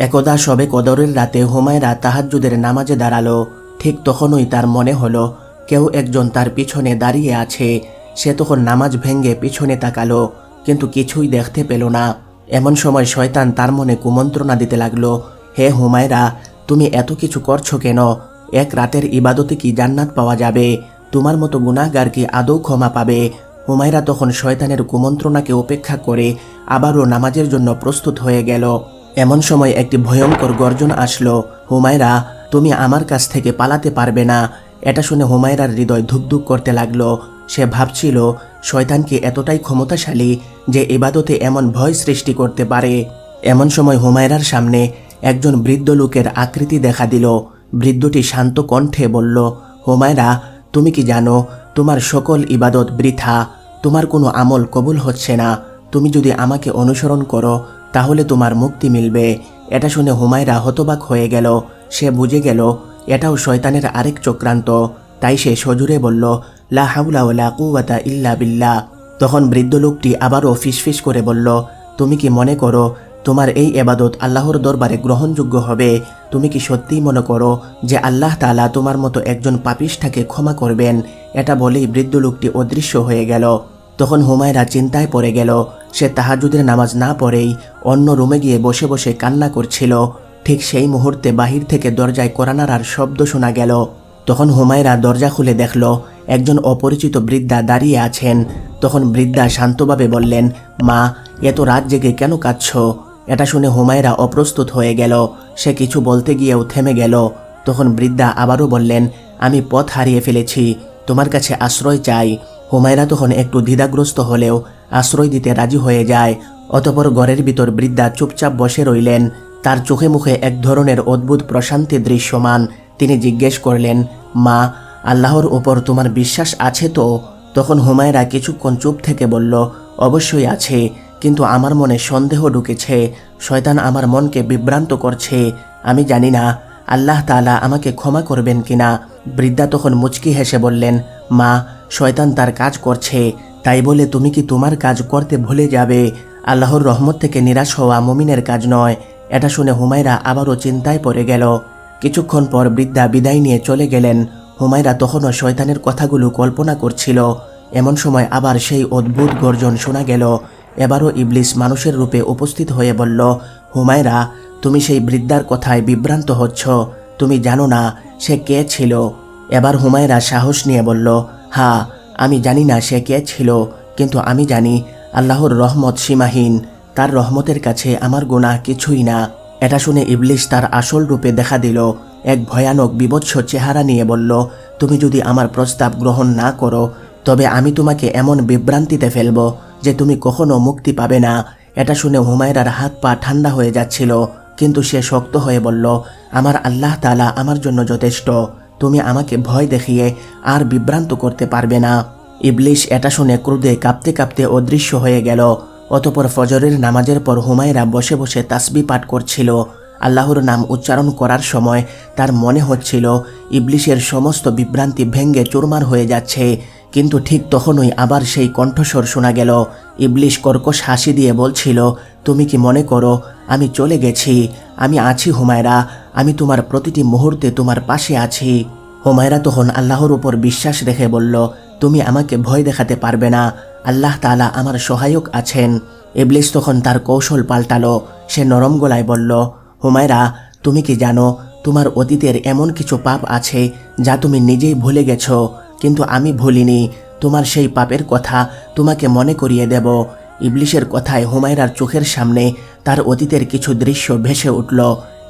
একদা সবে কদরের রাতে হুমায়রা তাহাজ্জুদের নামাজে দাঁড়াল। ঠিক তখনই তার মনে হলো, কেউ একজন তার পিছনে দাঁড়িয়ে আছে। সে তখন নামাজ ভেঙ্গে পিছনে তাকালো, কিন্তু কিছুই দেখতে পেল না। এমন সময় শয়তান তার মনে কুমন্ত্রণা দিতে লাগল, হে হুমায়রা, তুমি এত কিছু করছ কেন? এক রাতের ইবাদতে কি জান্নাত পাওয়া যাবে? তোমার মতো গুনাহগার কি আদৌ ক্ষমা পাবে? হুমায়রা তখন শয়তানের কুমন্ত্রণাকে উপেক্ষা করে আবারও নামাজের জন্য প্রস্তুত হয়ে গেল। এমন সময় একটি ভয়ঙ্কর গর্জন আসলো, হুমায়রা, তুমি আমার কাছ থেকে পালাতে পারবে না। এটা শুনে হুমায়রার হৃদয় ধুকধুক করতে লাগল। সে ভাবছিল শয়তানকে এতটাই ক্ষমতাশালী যে ইবাদতে এমন ভয় সৃষ্টি করতে পারে? এমন সময় হুমায়রার সামনে একজন বৃদ্ধ লোকের আকৃতি দেখা দিল। বৃদ্ধটি শান্ত কণ্ঠে বলল, হুমায়রা, তুমি কি জানো, তোমার সকল ইবাদত বৃথা। তোমার কোনো আমল কবুল হচ্ছে না। তুমি যদি আমাকে অনুসরণ করো তাহলে তোমার মুক্তি মিলবে। এটা শুনে হুমায়রা হতবাক হয়ে গেল। সে বুঝে গেল, এটাও শয়তানের আরেক চক্রান্ত। তাই সে সজুরে বলল, লা হাউলা ওয়ালা কুওয়াতা ইল্লা বিল্লাহ। তখন বৃদ্ধ লোকটি আবারও ফিসফিস করে বলল, তুমি কি মনে করো, তোমার এই এবাদত আল্লাহর দরবারে গ্রহণযোগ্য হবে? তুমি কি সত্যিই মনে করো যে আল্লাহ তাআলা তোমার মতো একজন পাপিষ্ঠাকে ক্ষমা করবেন? এটা বলেই বৃদ্ধ লোকটি অদৃশ্য হয়ে গেল। তখন হুমায়রা চিন্তায় পড়ে গেল, সে তাহাজুদের নামাজ না পড়েই অন্য রুমে গিয়ে বসে বসে কান্না করছিল। ঠিক সেই মুহূর্তে বাহির থেকে দরজায় কোরআনার শব্দ শোনা গেল। তখন হুমায়রা দরজা খুলে দেখল, একজন অপরিচিত বৃদ্ধা দাঁড়িয়ে আছেন। তখন বৃদ্ধা শান্তভাবে বললেন, মা, এত রাত জেগে কেন কাঁদছ? এটা শুনে হুমায়রা অপ্রস্তুত হয়ে গেল। সে কিছু বলতে গিয়েও থেমে গেল। তখন বৃদ্ধা আবারও বললেন, আমি পথ হারিয়ে ফেলেছি। তোমার কাছে আশ্রয় চাই। হুমায়রা তখন একটু দ্বিধাগ্রস্ত হলেও আশ্রয় দিতে রাজি হয়ে যায়। অতপর ঘরের ভিতর বৃদ্ধা চুপচাপ বসে রইলেন। তার চোখে মুখে এক ধরনের অদ্ভুত প্রশান্তি দৃশ্যমান। তিনি জিজ্ঞেস করলেন, মা, আল্লাহর ওপর তোমার বিশ্বাস আছে তো? তখন হুমায়রা কিছুক্ষণ চুপ থেকে বলল, অবশ্যই আছে, কিন্তু আমার মনে সন্দেহ ঢুকেছে। শয়তান আমার মনকে বিভ্রান্ত করছে। আমি জানি না, আল্লাহ তাআলা আমাকে ক্ষমা করবেন কিনা? বৃদ্ধা তখন মুচকি হেসে বললেন, মা শয়তান তার কাজ করছে। তাই বলে তুমি কি তোমার কাজ করতে ভুলে যাবে? আল্লাহর রহমত থেকে নিরাশ হওয়া মমিনের কাজ নয়। এটা শুনে হুমায়রা আবারও চিন্তায় পড়ে গেল। কিছুক্ষণ পর বৃদ্ধা বিদায় নিয়ে চলে গেলেন। হুমায়রা তখনও শয়তানের কথাগুলো কল্পনা করছিল। এমন সময় আবার সেই অদ্ভুত গর্জন শোনা গেল। এবারও ইবলিস মানুষের রূপে উপস্থিত হয়ে বলল, হুমায়রা, তুমি সেই বৃদ্ধার কথায় বিভ্রান্ত হচ্ছ। তুমি জানো না সে কে ছিল? এবার হুমায়রা সাহস নিয়ে বলল হ্যাঁ আমি জানি না সে কে ছিল, কিন্তু আমি জানি আল্লাহর রহমত সীমাহীন, তার রহমতের কাছে আমার গোনা কিছুই না। এটা শুনে ইবলিশ তার আসল রূপে দেখা দিল, এক ভয়ানক বিভৎস চেহারা নিয়ে বলল, তুমি যদি আমার প্রস্তাব গ্রহণ না করো, তবে আমি তোমাকে এমন বিভ্রান্তিতে ফেলব যে তুমি কখনো মুক্তি পাবে না। এটা শুনে হুমায়রার হাত পা ঠান্ডা হয়ে যাচ্ছিল, কিন্তু সে শক্ত হয়ে বলল, আমার আল্লাহ তালা আমার জন্য যথেষ্ট। তুমি আমাকে ভয় দেখিয়ে আর বিভ্রান্ত করতে পারবে না। ইবলিশ এটা শুনে ক্রোধে কাঁপতে কাঁপতে অদৃশ্য হয়ে গেল। অতপর ফজরের নামাজের পর হুমায়রা বসে বসে তাসবি পাঠ করছিল। আল্লাহর নাম উচ্চারণ করার সময় তার মনে হচ্ছিল, ইবলিশের সমস্ত বিভ্রান্তি ভেঙ্গে চুরমার হয়ে যাচ্ছে। কিন্তু ঠিক তখনই আবার সেই কণ্ঠস্বর শোনা গেল। ইবলিশ কর্কশ হাসি দিয়ে বলছিল, তুমি কি মনে করো, আমি চলে গেছি, আমি আছি হুমায়রা, আমি তোমার প্রতিটি মুহূর্তে তোমার পাশে আছি। হুমায়রা তখন আল্লাহর উপর বিশ্বাস রেখে বলল, তুমি আমাকে ভয় দেখাতে পারবে না, আল্লাহ তালা আমার সহায়ক আছেন। ইবলিস তখন তার কৌশল পাল্টালো, সে নরম গলায় বলল, হুমায়রা, তুমি কি জানো, তোমার অতীতের এমন কিছু পাপ আছে, যা তুমি নিজেই ভুলে গেছো কিন্তু আমি ভুলিনি, তোমার সেই পাপের কথা তোমাকে মনে করিয়ে দেব। ইবলিশের কথায় হুমায়রার চোখের সামনে তার অতীতের কিছু দৃশ্য ভেসে উঠল।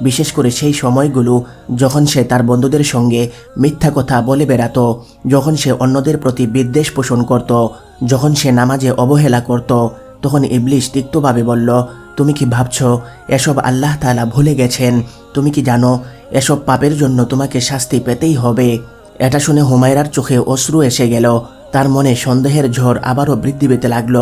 বিশেষ করে সেই সময়গুলো যখন সে তার বন্ধুদের সঙ্গে মিথ্যা কথা বলে বেড়াতো, যখন সে অন্যদের প্রতি বিদ্বেষ পোষণ করত, যখন সে নামাজে অবহেলা করত, তখন ইবলিশ তিক্তভাবে বলল, তুমি কি ভাবছ, এসব আল্লাহ তাআলা ভুলে গেছেন? তুমি কি জানো, এসব পাপের জন্য তোমাকে শাস্তি পেতেই হবে? এটা শুনে হুমায়রার চোখে অশ্রু এসে গেল। তার মনে সন্দেহের ঝড় আবারও বৃদ্ধি পেতে লাগল।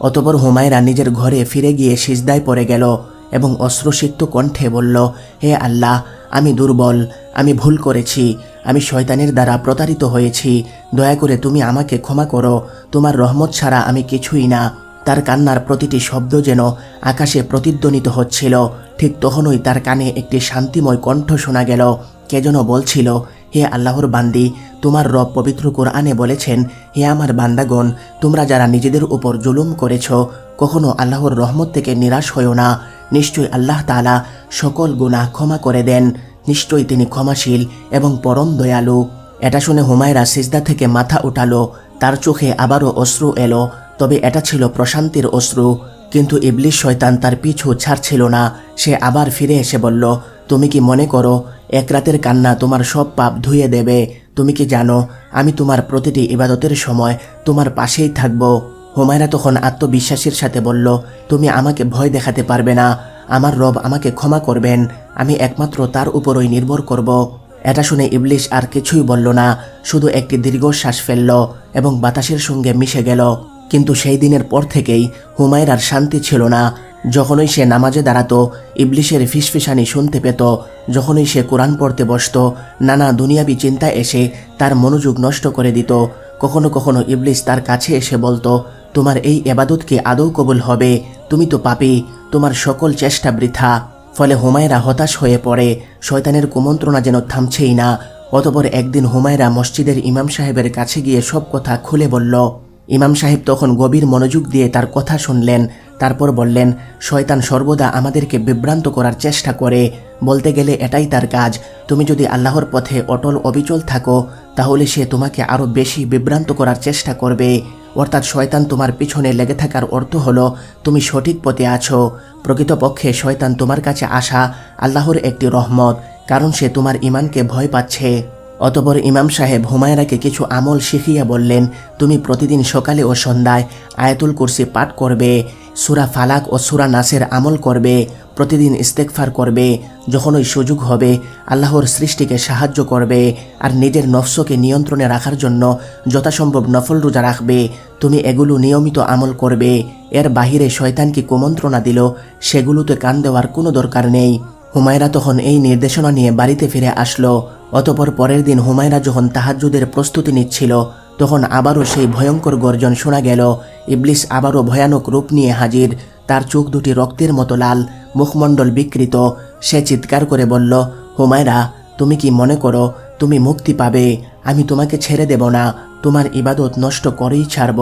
অতপর হুমায়রা নিজের ঘরে ফিরে গিয়ে সিজদায় পড়ে গেল এবং অশ্রুসিক্ত কণ্ঠে বলল, হে আল্লাহ, আমি দুর্বল, আমি ভুল করেছি, আমি শয়তানের দ্বারা প্রতারিত হয়েছি। দয়া করে তুমি আমাকে ক্ষমা করো, তোমার রহমত ছাড়া আমি কিছুই না। তার কান্নার প্রতিটি শব্দ যেন আকাশে প্রতিধ্বনিত হচ্ছিল। ঠিক তখনই তার কানে একটি শান্তিময় কণ্ঠ শোনা গেল। কে যেন বলছিল হে আল্লাহর বান্দি, তোমার রব পবিত্র কোরআনে বলেছেন, হে আমার বান্দাগণ, তোমরা যারা নিজেদের উপর জুলুম করেছ, কখনো আল্লাহর রহমত থেকে নিরাশ হয়েও না। নিশ্চয়ই আল্লাহ তাআলা সকল গুনাহ ক্ষমা করে দেন। নিশ্চয়ই তিনি ক্ষমাশীল এবং পরম দয়ালু। এটা শুনে হুমায়রা সিজদা থেকে মাথা উঠালো। তার চোখে আবারও অশ্রু এলো। তবে এটা ছিল প্রশান্তির অশ্রু। কিন্তু ইবলিশ শয়তান তার পিছু ছাড়ছিল না। সে আবার ফিরে এসে বলল, তুমি কি মনে করো এক রাতের কান্না তোমার সব পাপ ধুয়ে দেবে। তুমি কি জানো, আমি তোমার প্রতিটি ইবাদতের সময় তোমার পাশেই থাকব। হুমায়রা তখন আত্মবিশ্বাসের সাথে বলল, তুমি আমাকে ভয় দেখাতে পারবে না। আমার রব আমাকে ক্ষমা করবেন। আমি একমাত্র তার উপরই নির্ভর করব। এটা শুনে ইবলিশ আর কিছুই বলল না, শুধু একটি দীর্ঘশ্বাস ফেলল এবং বাতাসের সঙ্গে মিশে গেল। কিন্তু সেই দিনের পর থেকেই হুমায়রার শান্তি ছিল না। যখনই সে নামাজে দাঁড়াতো, ইবলিশের ফিসফিসানি শুনতে পেত। যখনই সে কোরআন পড়তে বসত, নানা দুনিয়াবি চিন্তা এসে তার মনোযোগ নষ্ট করে দিত। কখনো কখনো ইবলিশ তার কাছে এসে বলতো, তোমার এই এবাদত কি আদৌ কবুল হবে? তুমি তো পাপি, তোমার সকল চেষ্টা বৃথা। ফলে হুমায়রা হতাশ হয়ে পড়ে। শয়তানের কুমন্ত্রণা যেন থামছেই না। অতপর একদিন হুমায়রা মসজিদের ইমাম সাহেবের কাছে গিয়ে সব কথা খুলে বলল। ইমাম সাহেব তখন গভীর মনোযোগ দিয়ে তার কথা শুনলেন। তারপর বললেন, শয়তান সর্বদা আমাদেরকে বিভ্রান্ত করার চেষ্টা করে। বলতে গেলে এটাই তার কাজ। তুমি যদি আল্লাহর পথে অটল অবিচল থাকো, তাহলে সে তোমাকে আরও বেশি বিভ্রান্ত করার চেষ্টা করবে। অর্থাৎ শয়তান তোমার পিছনে লেগে থাকার অর্থ হলো, তুমি সঠিক পথে আছো। প্রকৃতপক্ষে শয়তান তোমার কাছে আসা আল্লাহর একটি রহমত, কারণ সে তোমার ইমানকে ভয় পাচ্ছে। অতপর ইমাম সাহেব হুমায়রাকে কিছু আমল শিখিয়া বললেন, তুমি প্রতিদিন সকালে ও সন্ধ্যায় আয়াতুল কুরসি পাঠ করবে, সুরা ফালাক ও সুরা নাসের আমল করবে, প্রতিদিন ইস্তেকফার করবে, যখনই সুযোগ হবে আল্লাহর সৃষ্টিকে সাহায্য করবে আর নিজের নফসকে নিয়ন্ত্রণে রাখার জন্য যথাসম্ভব নফল রোজা রাখবে, তুমি এগুলো নিয়মিত আমল করবে। এর বাহিরে শয়তান কি কুমন্ত্রণা দিল, সেগুলোতে কান দেওয়ার কোনো দরকার নেই। হুমায়রা তখন এই নির্দেশনা নিয়ে বাড়িতে ফিরে আসলো। অতপর পরের দিন হুমায়রা যখন তাহাজ্জুদের প্রস্তুতি নিচ্ছিল, তখন আবারও সেই ভয়ঙ্কর গর্জন শোনা গেল। ইবলিস আবারও ভয়ানক রূপ নিয়ে হাজির। তার চোখ দুটি রক্তের মতো লাল, মুখমণ্ডল বিকৃত। সে চিৎকার করে বলল, হুমায়রা, তুমি কি মনে করো, তুমি মুক্তি পাবে? আমি তোমাকে ছেড়ে দেব না, তোমার ইবাদত নষ্ট করেই ছাড়ব।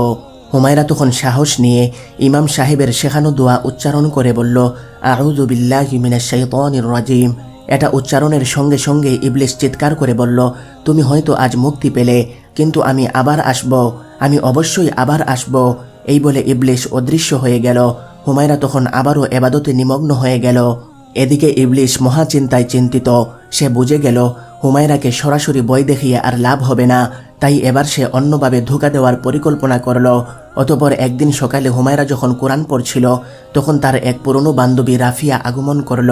হুমায়রা তখন সাহস নিয়ে ইমাম সাহেবের শেখানো দোয়া উচ্চারণ করে বলল, আউযু বিল্লাহি মিনাশ শাইতানির রাজিম। এটা উচ্চারণের সঙ্গে সঙ্গে ইবলিস চিৎকার করে বলল, তুমি হয়তো আজ মুক্তি পেলে, কিন্তু আমি আবার আসব, আমি অবশ্যই আবার আসব। এই বলে ইবলিস অদৃশ্য হয়ে গেল। হুমায়রা তখন আবারও এবাদতে নিমগ্ন হয়ে গেল। এদিকে ইবলিশ মহাচিন্তায় চিন্তিত, সে বুঝে গেল, হুমায়রাকে সরাসরি বই দেখিয়ে আর লাভ হবে না। তাই এবার সে অন্যভাবে ধোকা দেওয়ার পরিকল্পনা করল। অতপর একদিন সকালে হুমায়রা যখন কোরআন পড়ছিল, তখন তার এক পুরনো বান্ধবী রাফিয়া আগমন করল।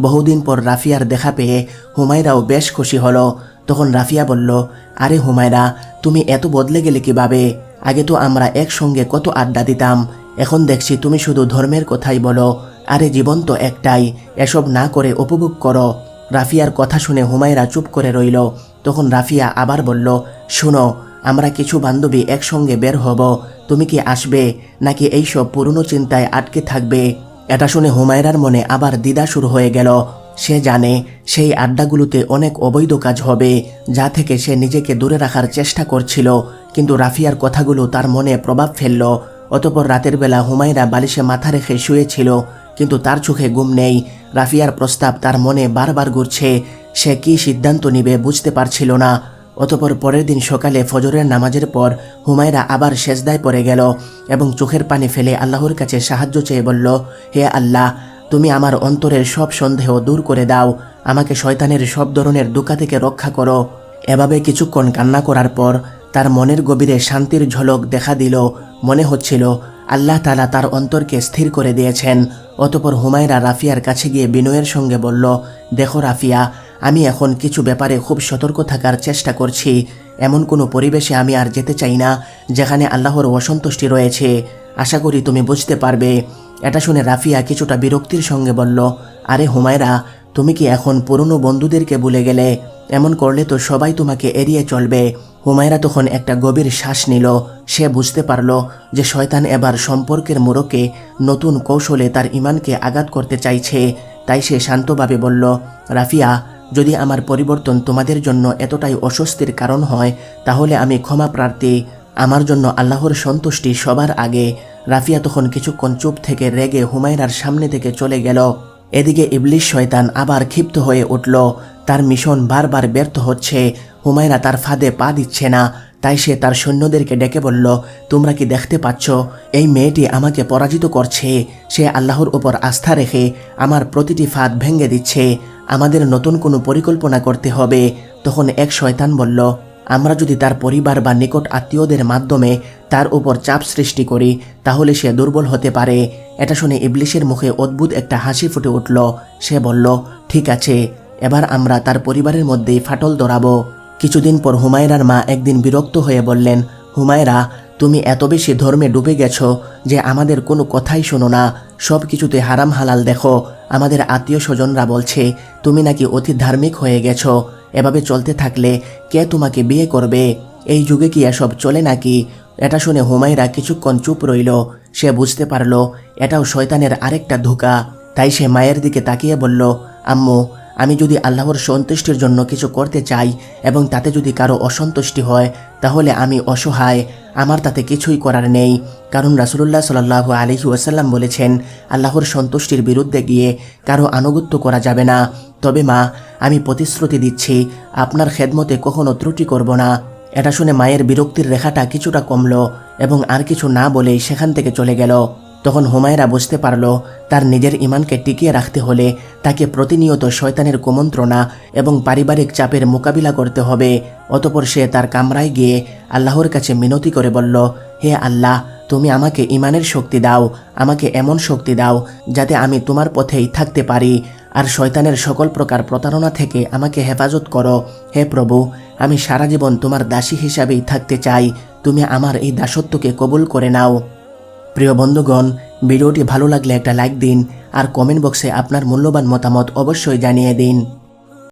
বহুদিন পর রাফিয়ার দেখা পেয়ে হুমায়রাও বেশ খুশি হলো। তখন রাফিয়া বলল, আরে হুমায়রা, তুমি এত বদলে গেলে কীভাবে? আগে তো আমরা একসঙ্গে কত আড্ডা দিতাম, এখন দেখছি তুমি শুধু ধর্মের কথাই বলো। আরে জীবন তো একটাই, এসব না করে উপভোগ করো। রাফিয়ার কথা শুনে হুমায়রা চুপ করে রইল। তখন রাফিয়া আবার বলল, শোনো, আমরা কিছু বান্ধবী একসঙ্গে বের হব। তুমি কি আসবে? নাকি এইসব পুরনো চিন্তায় আটকে থাকবে? এটা শুনে হুমায়রার মনে আবার দ্বিধা শুরু হয়ে গেল। সে জানে সেই আড্ডাগুলোতে অনেক অবৈধ কাজ হবে, যা থেকে সে নিজেকে দূরে রাখার চেষ্টা করছিল। কিন্তু রাফিয়ার কথাগুলো তার মনে প্রভাব ফেলল। অতপর রাতের বেলা হুমায়রা বালিশে মাথা রেখে শুয়েছিল, কিন্তু তার চোখে ঘুম নেই। রাফিয়ার প্রস্তাব তার মনে বারবার ঘুরছে সে কি সিদ্ধান্ত নিবে বুঝতে পারছিল না। অতপর পরের দিন সকালে ফজরের নামাজের পর হুমায়রা আবার সেজদায় পড়ে গেল এবং চোখের পানি ফেলে আল্লাহর কাছে সাহায্য চেয়ে বলল, হে আল্লাহ, তুমি আমার অন্তরের সব সন্দেহ দূর করে দাও। আমাকে শয়তানের সব ধরনের দুকা থেকে রক্ষা করো। এভাবে কিছুক্ষণ কান্না করার পর তার মনের গভীরে শান্তির ঝলক দেখা দিল। মনে হচ্ছিল, আল্লাহ তালা তার অন্তরকে স্থির করে দিয়েছেন। অতপর হুমায়রা রাফিয়ার কাছে গিয়ে বিনয়ের সঙ্গে বলল, দেখো রাফিয়া আমি এখন কিছু ব্যাপারে খুব সতর্ক থাকার চেষ্টা করছি। এমন কোনো পরিবেশে আমি আর যেতে চাই না, যেখানে আল্লাহর অসন্তুষ্টি রয়েছে। আশা করি তুমি বুঝতে পারবে। এটা শুনে রাফিয়া কিছুটা বিরক্তির সঙ্গে বলল, আরে হুমায়রা, তুমি কি এখন পুরনো বন্ধুদেরকে ভুলে গেলে? এমন করলে তো সবাই তোমাকে এড়িয়ে চলবে। হুমায়রা তখন একটা গভীর শ্বাস নিল। সে বুঝতে পারল যে শয়তান এবার সম্পর্কের মোড়কে নতুন কৌশলে তার ইমানকে আঘাত করতে চাইছে। তাই সে শান্তভাবে বলল, রাফিয়া যদি আমার পরিবর্তন তোমাদের জন্য এতটাই অস্বস্তির কারণ হয়, তাহলে আমি ক্ষমা প্রার্থী, আমার জন্য আল্লাহর সন্তুষ্টি সবার আগে। রাফিয়া তখন কিছুক্ষণ চুপ থেকে রেগে হুমায়রার সামনে থেকে চলে গেল। এদিকে ইবলিশ শয়তান আবার ক্ষিপ্ত হয়ে উঠল। তার মিশন বারবার ব্যর্থ হচ্ছে। হুমায়রা তার ফাঁদে পা দিচ্ছে না। তাই সে তার সৈন্যদেরকে ডেকে বলল, তোমরা কি দেখতে পাচ্ছ? এই মেয়েটি আমাকে পরাজিত করছে। সে আল্লাহর উপর আস্থা রেখে আমার প্রতিটি ফাঁদ ভেঙে দিচ্ছে। আমাদের নতুন কোনো পরিকল্পনা করতে হবে, তখন এক শয়তান বলল, আমরা যদি তার পরিবার বা নিকট আত্মীয়দের মাধ্যমে তার উপর চাপ সৃষ্টি করি, তাহলে সে দুর্বল হতে পারে। এটা শুনে ইবলিশের মুখে অদ্ভুত একটা হাসি ফুটে উঠল। সে বলল, ঠিক আছে, এবার আমরা তার পরিবারের মধ্যেই ফাটল ধরাবো। কিছুদিন পর হুমায়রার মা একদিন বিরক্ত হয়ে বললেন, হুমায়রা, তুমি এত বেশি ধর্মে ডুবে গেছো যে আমাদের কোনো কথাই শোনো না। সব কিছুতে হারাম হালাল দেখো। আমাদের আত্মীয় স্বজনরা বলছে, তুমি নাকি অতি ধার্মিক হয়ে গেছো। এভাবে চলতে থাকলে কে তোমাকে বিয়ে করবে? এই যুগে কি এসব চলে নাকি? এটা শুনে হুমায়রা কিছুক্ষণ চুপ রইল। সে বুঝতে পারল, এটাও শয়তানের আরেকটা ধোকা। তাই সে মায়ের দিকে তাকিয়ে বলল, আম্মু আমি যদি আল্লাহর সন্তুষ্টির জন্য কিছু করতে চাই এবং তাতে যদি কারও অসন্তুষ্টি হয়, তাহলে আমি অসহায়। আমার তাতে কিছুই করার নেই। কারণ রাসুলুল্লাহ সাল্লাহ আলহি ওয়াসাল্লাম বলেছেন, আল্লাহর সন্তুষ্টির বিরুদ্ধে গিয়ে কারও আনুগত্য করা যাবে না। তবে মা, আমি প্রতিশ্রুতি দিচ্ছি, আপনার খেদমতে কখনো ত্রুটি করব না। এটা শুনে মায়ের বিরক্তির রেখাটা কিছুটা কমল এবং আর কিছু না বলেই সেখান থেকে চলে গেল। তখন হুমায়রা বুঝতে পারল, তার নিজের ইমানকে টিকিয়ে রাখতে হলে তাকে প্রতিনিয়ত শয়তানের কুমন্ত্রণা এবং পারিবারিক চাপের মোকাবিলা করতে হবে। অতপর সে তার কামরায় গিয়ে আল্লাহর কাছে মিনতি করে বলল, হে আল্লাহ, তুমি আমাকে ইমানের শক্তি দাও, আমাকে এমন শক্তি দাও যাতে আমি তোমার পথেই থাকতে পারি। আর শয়তানের সকল প্রকার প্রতারণা থেকে আমাকে হেফাজত করো। হে প্রভু, আমি সারা জীবন তোমার দাসী হিসাবেই থাকতে চাই। তুমি আমার এই দাসত্বকে কবুল করে নাও। প্রিয় বন্ধুগণ, ভিডিওটি ভালো লাগলে একটা লাইক দিন আর কমেন্ট বক্সে আপনার মূল্যবান মতামত অবশ্যই জানিয়ে দিন।